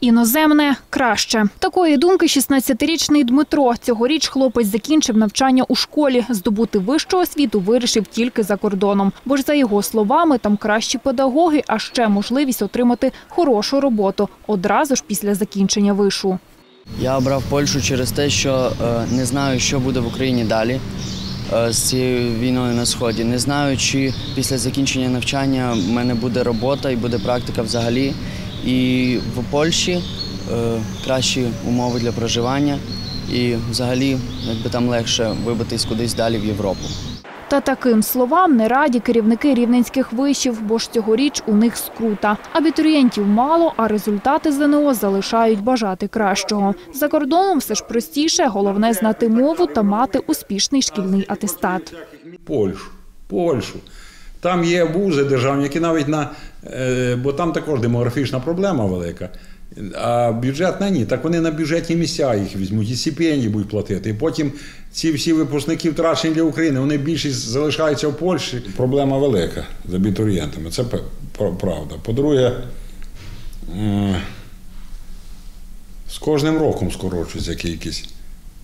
Іноземне краще. Такої думки 16-річний Дмитро. Цьогоріч хлопець закінчив навчання у школі. Здобути вищу освіту вирішив тільки за кордоном. Бо ж за його словами, там кращі педагоги, а ще можливість отримати хорошу роботу одразу ж після закінчення вишу. Я обрав Польщу через те, що е, не знаю, що буде в Україні далі е, з цією війною на сході. Не знаю, чи після закінчення навчання в мене буде робота і буде практика взагалі. І в Польщі е, кращі умови для проживання, і взагалі якби там легше вибитись кудись далі в Європу. Та таким словам не раді керівники рівненських вишів, бо ж цьогоріч у них скрута. Абітурієнтів мало, а результати ЗНО залишають бажати кращого. За кордоном все ж простіше, головне знати мову та мати успішний шкільний атестат. Польщу, Польщу. Там є вузи державні, які навіть на. е, Бо там також демографічна проблема велика. А бюджетна ні. Так вони на бюджетні місця їх візьмуть і стипендії будуть платити. І потім ці всі випускники втрачені для України, вони більшість залишаються в Польщі. Проблема велика з абітурієнтами. Це правда. По-друге, з кожним роком скорочується кількість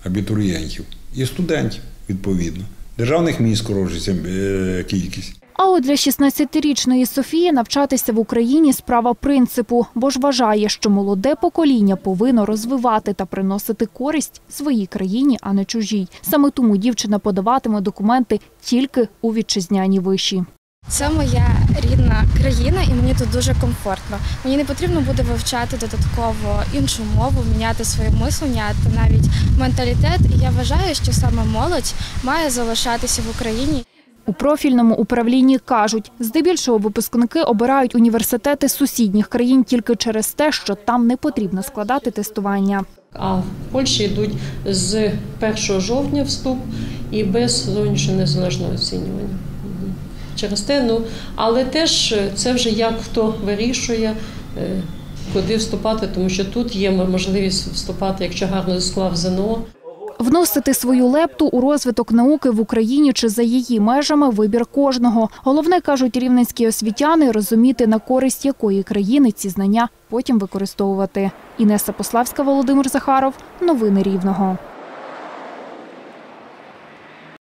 абітурієнтів і студентів, відповідно. Державних міст скорочується е, кількість. А от для 16-річної Софії навчатися в Україні справа принципу, бо ж вважає, що молоде покоління повинно розвивати та приносити користь своїй країні, а не чужій. Саме тому дівчина подаватиме документи тільки у вітчизняні виші. Це моя рідна країна, і мені тут дуже комфортно. Мені не потрібно буде вивчати додатково іншу мову, міняти своє мислення та навіть менталітет. І я вважаю, що саме молодь має залишатися в Україні. У профільному управлінні кажуть, здебільшого випускники обирають університети сусідніх країн тільки через те, що там не потрібно складати тестування. А в Польщі йдуть з 1 жовтня вступ і без зовнішнього незалежного оцінювання. Через те, ну, але теж це вже як хто вирішує, е, куди вступати, тому що тут є можливість вступати, якщо гарно склав ЗНО. Вносити свою лепту у розвиток науки в Україні чи за її межами вибір кожного. Головне кажуть рівненські освітяни розуміти на користь якої країни ці знання потім використовувати. Інеса Пославська, Володимир Захаров. Новини Рівного.